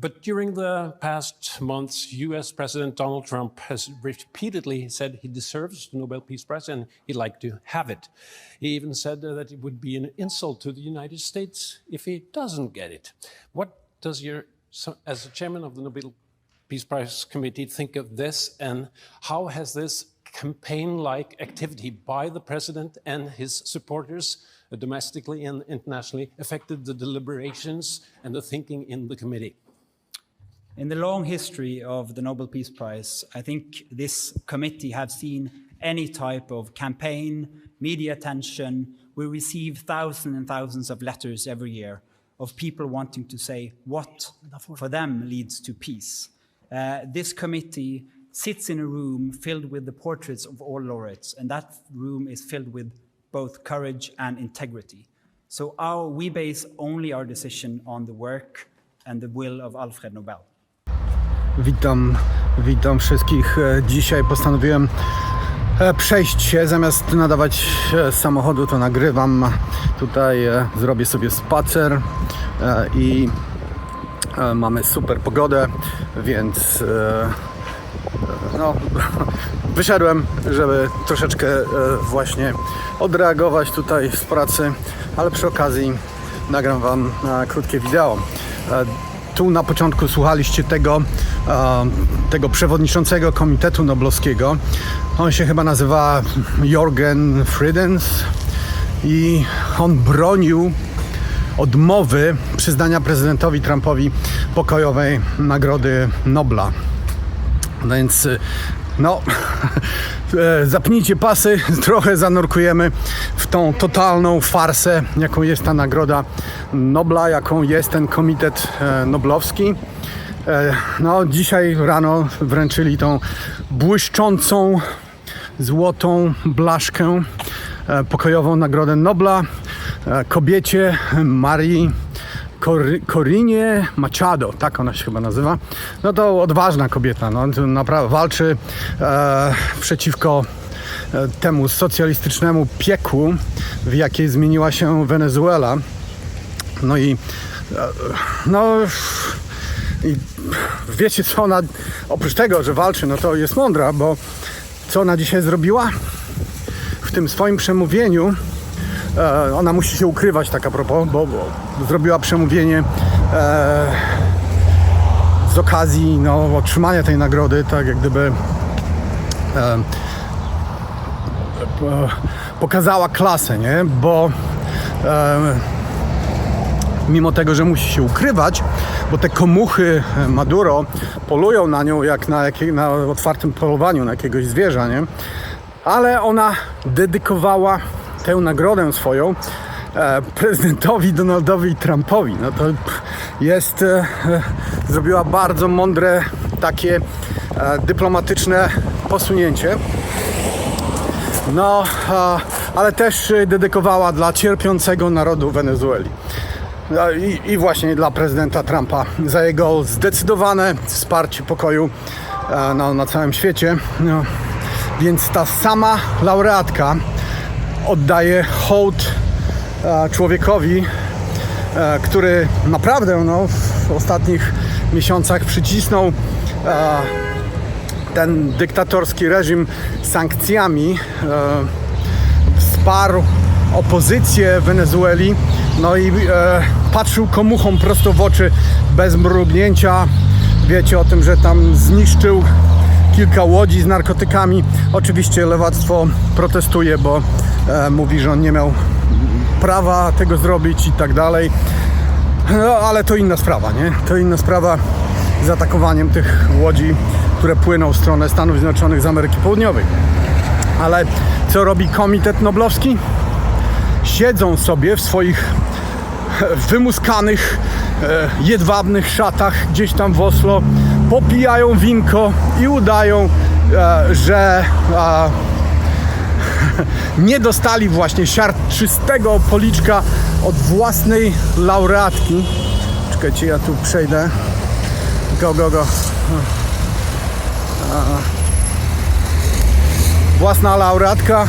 but during the past months, US President Donald Trump has repeatedly said he deserves the Nobel Peace Prize and he'd like to have it. He even said that it would be an insult to the United States if he doesn't get it. What does your, as a chairman of the Nobel Peace Prize Committee, think of this and how has this campaign like activity by the president and his supporters domestically and internationally affected the deliberations and the thinking in the committee? In the long history of the Nobel Peace Prize, I think this committee have seen any type of campaign, media attention. We receive thousands and thousands of letters every year of people wanting to say what for them leads to peace. Uh, this committee sits in a room filled with the portraits of all laureates, and that room is filled with both courage and integrity. So our, we base only our decision on the work and the will of Alfred Nobel. Witam, witam wszystkich. E, Dzisiaj postanowiłem e, przejść się, zamiast nadawać e, samochodu, to nagrywam. Tutaj zrobię sobie spacer i mamy super pogodę, więc no, wyszedłem, żeby troszeczkę właśnie odreagować tutaj z pracy, ale przy okazji nagram Wam krótkie wideo. Tu na początku słuchaliście tego, e, tego przewodniczącego Komitetu Noblowskiego. On się chyba nazywa Jorgen Friedens i on bronił odmowy przyznania prezydentowi Trumpowi pokojowej Nagrody Nobla. No Więc no, e, zapnijcie pasy, trochę zanurkujemy w tą totalną farsę, jaką jest ta nagroda Nobla, jaką jest ten komitet e, noblowski. E, No, dzisiaj rano wręczyli tą błyszczącą, złotą blaszkę, pokojową nagrodę Nobla kobiecie Marii Corinie Machado, tak ona się chyba nazywa. No to odważna kobieta, no, naprawdę walczy e, przeciwko e, temu socjalistycznemu piekłu, w jakie zmieniła się Wenezuela. No i e, no i wiecie co ona, oprócz tego, że walczy, no to jest mądra, bo co ona dzisiaj zrobiła? W tym swoim przemówieniu E, ona musi się ukrywać tak a propos, bo, bo zrobiła przemówienie e, z okazji no, otrzymania tej nagrody, tak jak gdyby e, pokazała klasę, nie? Bo e, mimo tego, że musi się ukrywać, bo te komuchy Maduro polują na nią jak na, jakie, na otwartym polowaniu na jakiegoś zwierza, nie? Ale ona dedykowała tę nagrodę swoją e, prezydentowi Donaldowi Trumpowi. No to jest, e, e, zrobiła bardzo mądre takie dyplomatyczne posunięcie. No, ale też dedykowała dla cierpiącego narodu Wenezueli. No I, I właśnie dla prezydenta Trumpa za jego zdecydowane wsparcie pokoju no, na całym świecie. No, więc ta sama laureatka oddaje hołd e, człowiekowi, e, który naprawdę no, w ostatnich miesiącach przycisnął e, ten dyktatorski reżim sankcjami, wsparł opozycję Wenezueli, no i patrzył komuchom prosto w oczy bez mrugnięcia. Wiecie o tym, że tam zniszczył kilka łodzi z narkotykami. Oczywiście lewactwo protestuje, bo mówi, że on nie miał prawa tego zrobić i tak dalej. No, ale to inna sprawa, nie? To inna sprawa z atakowaniem tych łodzi, które płyną w stronę Stanów Zjednoczonych z Ameryki Południowej. Ale co robi Komitet Noblowski? Siedzą sobie w swoich e, wymuskanych, e, jedwabnych szatach gdzieś tam w Oslo, popijają winko i udają, e, że e, nie dostali właśnie siarczystego policzka od własnej laureatki. Czekajcie, ja tu przejdę. Go, go, go. Własna laureatka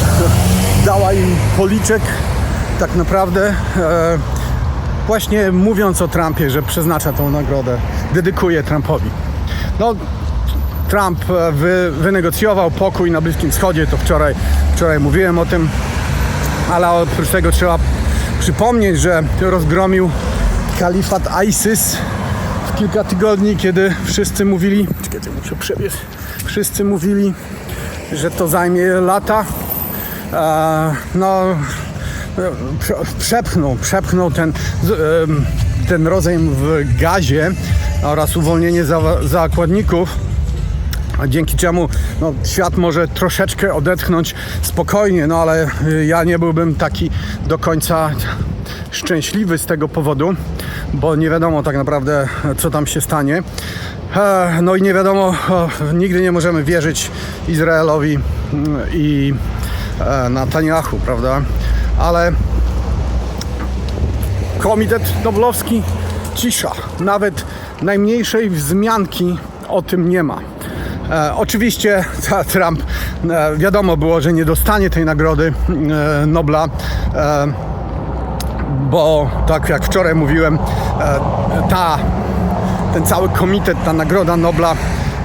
dała im policzek tak naprawdę. E, właśnie mówiąc o Trumpie, że przeznacza tą nagrodę, dedykuje Trumpowi. No, Trump e, wy, wynegocjował pokój na Bliskim Wschodzie, to wczoraj, wczoraj mówiłem o tym, ale oprócz tego trzeba przypomnieć, że rozgromił kalifat ISIS w kilka tygodni, kiedy wszyscy mówili, czekajcie, muszę przebiec, wszyscy mówili, że to zajmie lata. E, no, prze- przepchnął, przepchnął ten, ten rozejm w gazie oraz uwolnienie za- zakładników dzięki czemu no, świat może troszeczkę odetchnąć spokojnie, no ale y, ja nie byłbym taki do końca szczęśliwy z tego powodu, bo nie wiadomo tak naprawdę, co tam się stanie. E, No i nie wiadomo, nigdy nie możemy wierzyć Izraelowi mm, i e, Netanyahu, prawda? Ale Komitet Noblowski cisza. Nawet najmniejszej wzmianki o tym nie ma. E, oczywiście Trump, e, wiadomo było, że nie dostanie tej nagrody e, Nobla, e, bo tak jak wczoraj mówiłem, e, ta, ten cały komitet, ta nagroda Nobla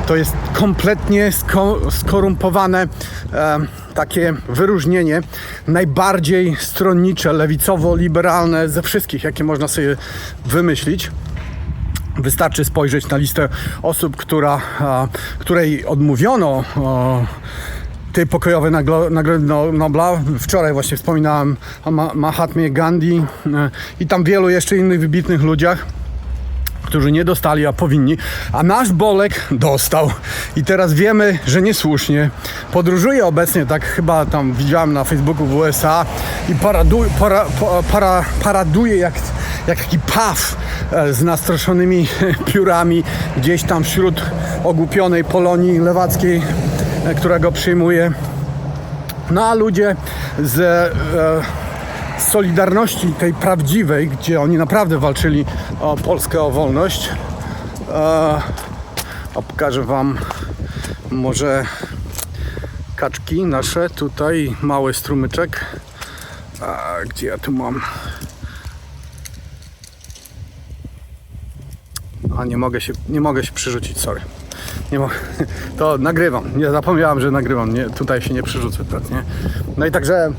to jest kompletnie sko- skorumpowane e, takie wyróżnienie, najbardziej stronnicze, lewicowo-liberalne ze wszystkich, jakie można sobie wymyślić. Wystarczy spojrzeć na listę osób, która, której odmówiono tej pokojowej nagrody No- Nobla. Wczoraj właśnie wspominałem o Ma- Mahatmie Gandhi e, i tam wielu jeszcze innych wybitnych ludziach którzy nie dostali, a powinni, a nasz Bolek dostał. I teraz wiemy, że niesłusznie. Podróżuje obecnie, tak chyba tam widziałem na Facebooku w USA i paraduje, para, pa- para, paraduje jak, jak taki paw e, z nastroszonymi piórami gdzieś tam wśród ogłupionej Polonii lewackiej, e, która go przyjmuje. No a ludzie z e, z Solidarności tej prawdziwej, gdzie oni naprawdę walczyli o Polskę, o wolność. E, a pokażę Wam może kaczki nasze. Tutaj mały strumyczek. A, gdzie ja tu mam? A nie mogę się, nie mogę się przyrzucić, sorry. Nie mogę. To nagrywam. Nie zapomniałem, że nagrywam. Nie, tutaj się nie przyrzucę teraz, nie? No i także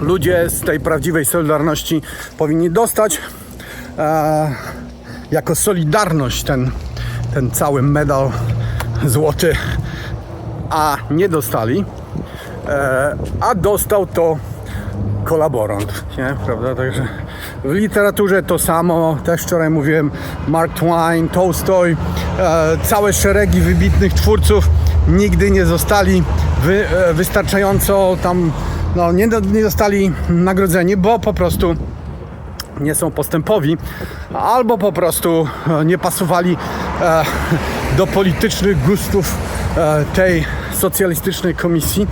ludzie z tej prawdziwej solidarności powinni dostać e, jako solidarność ten, ten cały medal złoty, a nie dostali, e, a dostał to kolaborant, nie? Prawda? Także w literaturze to samo, też wczoraj mówiłem, Mark Twain, Tolstoj, e, całe szeregi wybitnych twórców nigdy nie zostali wy, e, wystarczająco tam, no nie, nie zostali nagrodzeni, bo po prostu nie są postępowi, albo po prostu e, nie pasowali do politycznych gustów tej socjalistycznej komisji.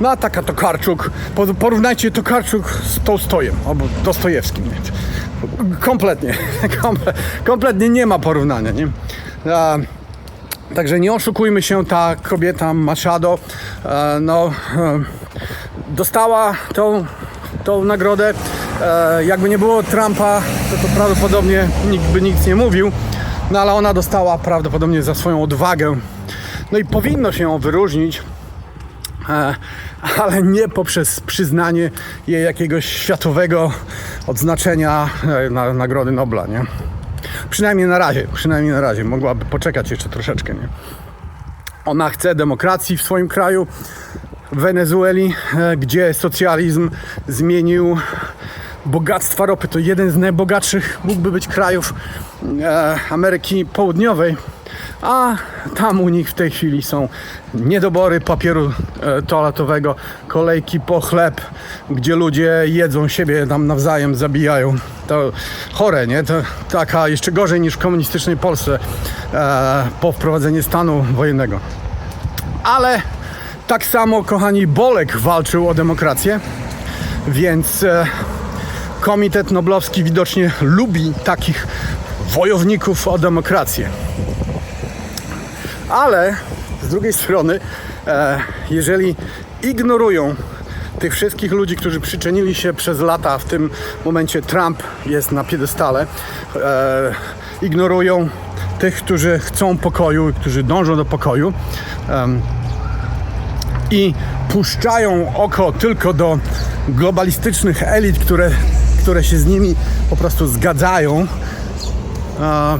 No a taka Tokarczuk, po- porównajcie Tokarczuk z Tołstojem albo Dostojewskim. nie? Kompletnie, komple, kompletnie nie ma porównania. Nie? E, Także nie oszukujmy się, ta kobieta Machado e, no, e, dostała tą, tą nagrodę. E, jakby nie było Trumpa, to, to prawdopodobnie nikt by nic nie mówił, no ale ona dostała prawdopodobnie za swoją odwagę. No i powinno się ją wyróżnić, e, ale nie poprzez przyznanie jej jakiegoś światowego odznaczenia e, na Nagrody Nobla, nie? Przynajmniej na razie, przynajmniej na razie. Mogłaby poczekać jeszcze troszeczkę, nie? Ona chce demokracji w swoim kraju, w Wenezueli, e, gdzie socjalizm zmienił bogactwa ropy. To jeden z najbogatszych mógłby być krajów Ameryki Południowej. A tam u nich w tej chwili są niedobory papieru e, toaletowego, kolejki po chleb, gdzie ludzie jedzą siebie tam nawzajem, zabijają. To chore, nie? To taka jeszcze gorzej niż w komunistycznej Polsce e, po wprowadzeniu stanu wojennego. Ale tak samo, kochani, Bolek walczył o demokrację, więc e, Komitet Noblowski widocznie lubi takich wojowników o demokrację. Ale z drugiej strony, e, jeżeli ignorują tych wszystkich ludzi, którzy przyczynili się przez lata, w tym momencie Trump jest na piedestale, e, ignorują tych, którzy chcą pokoju, którzy dążą do pokoju. I puszczają oko tylko do globalistycznych elit, które, które się z nimi po prostu zgadzają, e,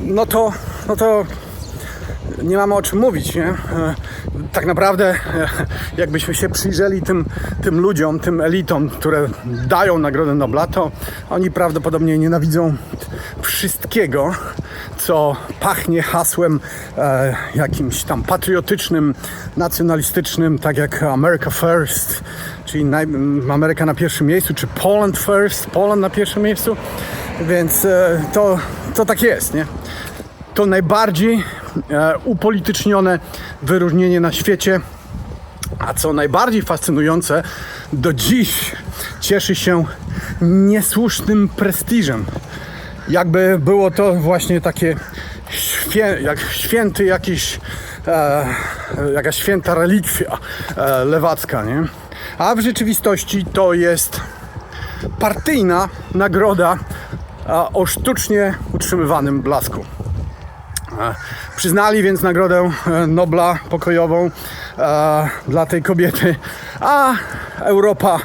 no to, no to nie mamy o czym mówić, nie? E, Tak naprawdę, e, jakbyśmy się przyjrzeli tym, tym ludziom, tym elitom, które dają Nagrodę Nobla, to oni prawdopodobnie nienawidzą wszystkiego, co pachnie hasłem e, jakimś tam patriotycznym, nacjonalistycznym, tak jak America First, czyli naj, Ameryka na pierwszym miejscu, czy Poland First, Poland na pierwszym miejscu. Więc e, to, to tak jest, nie? to najbardziej upolitycznione wyróżnienie na świecie. A co najbardziej fascynujące, do dziś cieszy się niesłusznym prestiżem. Jakby było to właśnie takie świę, jak święty jakiś, e, jakaś święta relikwia e, lewacka, nie? A w rzeczywistości to jest partyjna nagroda o sztucznie utrzymywanym blasku. Przyznali więc nagrodę e, Nobla pokojową e, dla tej kobiety, a Europa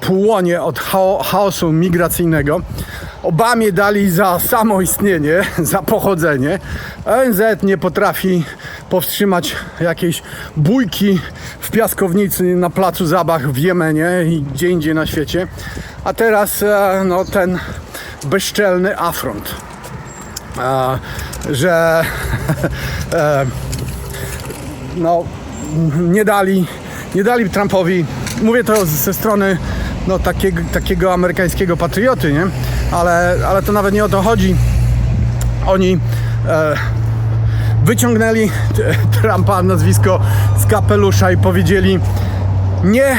płonie od chao- chaosu migracyjnego. Obamie dali za samoistnienie, za pochodzenie. ONZ nie potrafi powstrzymać jakiejś bójki w piaskownicy na placu zabaw w Jemenie i gdzie indziej na świecie. A teraz e, no, ten bezczelny afront że e, no, nie dali, nie dali Trumpowi, mówię to ze strony no, takiego, takiego amerykańskiego patrioty, nie? Ale, ale to nawet nie o to chodzi. Oni e, wyciągnęli Trumpa nazwisko z kapelusza i powiedzieli nie,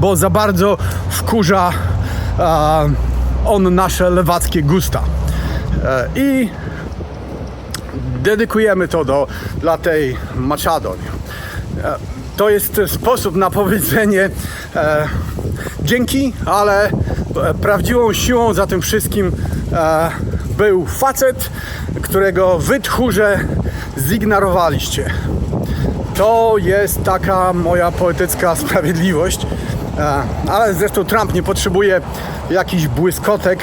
bo za bardzo wkurza a, on nasze lewackie gusta. E, I dedykujemy to do, dla tej Machado. E, To jest sposób na powiedzenie e, dzięki, ale e, prawdziwą siłą za tym wszystkim e, był facet, którego wy tchórze zignorowaliście. To jest taka moja poetycka sprawiedliwość. E, ale zresztą Trump nie potrzebuje jakichś błyskotek.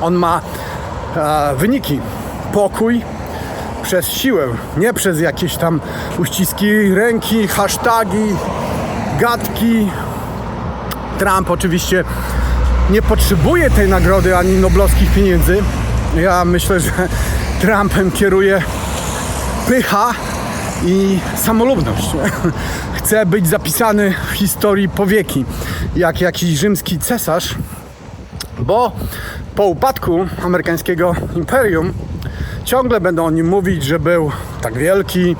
On ma e, wyniki. Pokój przez siłę, nie przez jakieś tam uściski ręki, hasztagi, gadki. Trump oczywiście nie potrzebuje tej nagrody ani noblowskich pieniędzy. Ja myślę, że Trumpem kieruje pycha i samolubność. Chce być zapisany w historii powieki, jak jakiś rzymski cesarz, bo po upadku amerykańskiego imperium ciągle będą o nim mówić, że był tak wielki,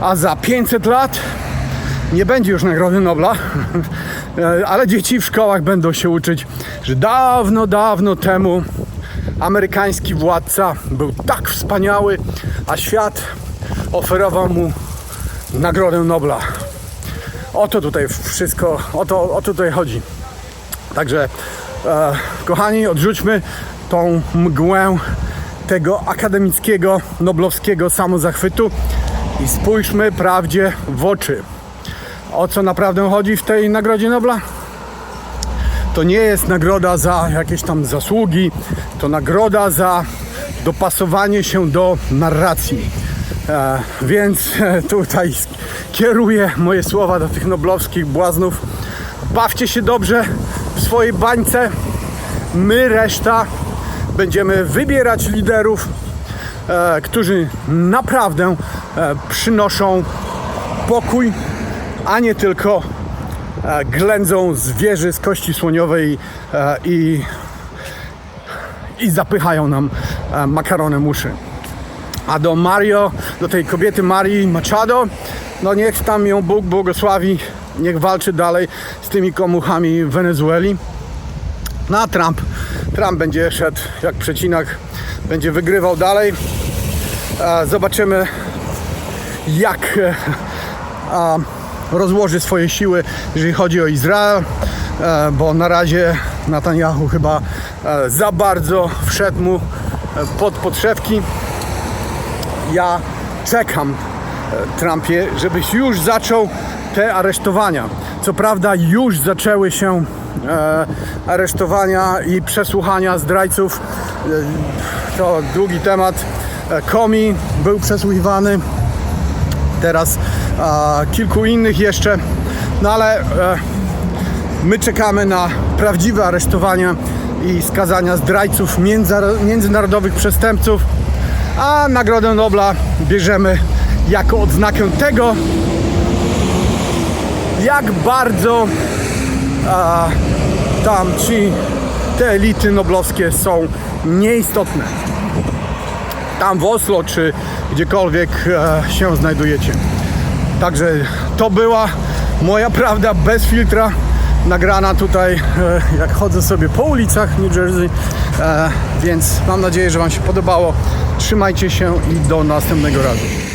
a za 500 lat nie będzie już Nagrody Nobla, ale dzieci w szkołach będą się uczyć, że dawno, dawno temu amerykański władca był tak wspaniały, a świat oferował mu Nagrodę Nobla. O to tutaj wszystko, o to, o to tutaj chodzi. Także, e, kochani, odrzućmy tą mgłę tego akademickiego, noblowskiego samozachwytu i spójrzmy prawdzie w oczy. O co naprawdę chodzi w tej Nagrodzie Nobla? To nie jest nagroda za jakieś tam zasługi, to nagroda za dopasowanie się do narracji. E, więc tutaj kieruję moje słowa do tych noblowskich błaznów. Bawcie się dobrze w swojej bańce. My, reszta, będziemy wybierać liderów, e, którzy naprawdę e, przynoszą pokój, a nie tylko e, ględzą z wieży z kości słoniowej e, i, i zapychają nam e, makaronem uszy. A do Mario, do tej kobiety Marii Machado, no niech tam ją Bóg błogosławi, niech walczy dalej z tymi komuchami w Wenezueli. No a Trump, Trump będzie szedł jak przecinak, będzie wygrywał dalej. Zobaczymy jak e, rozłoży swoje siły, jeżeli chodzi o Izrael, e, bo na razie Netanyahu chyba e, za bardzo wszedł mu pod podszewki. Ja czekam, Trumpie, żebyś już zaczął te aresztowania. Co prawda już zaczęły się aresztowania i przesłuchania zdrajców. E, to długi temat. E, Komi był przesłuchiwany, teraz kilku innych jeszcze. No ale e, my czekamy na prawdziwe aresztowania i skazania zdrajców międzynar- międzynarodowych przestępców, a Nagrodę Nobla bierzemy jako odznakę tego, jak bardzo a, tam ci, te elity noblowskie są nieistotne. Tam w Oslo, czy gdziekolwiek e, się znajdujecie. Także to była moja prawda bez filtra, nagrana tutaj, e, jak chodzę sobie po ulicach New Jersey. E, więc mam nadzieję, że Wam się podobało. Trzymajcie się i do następnego razu.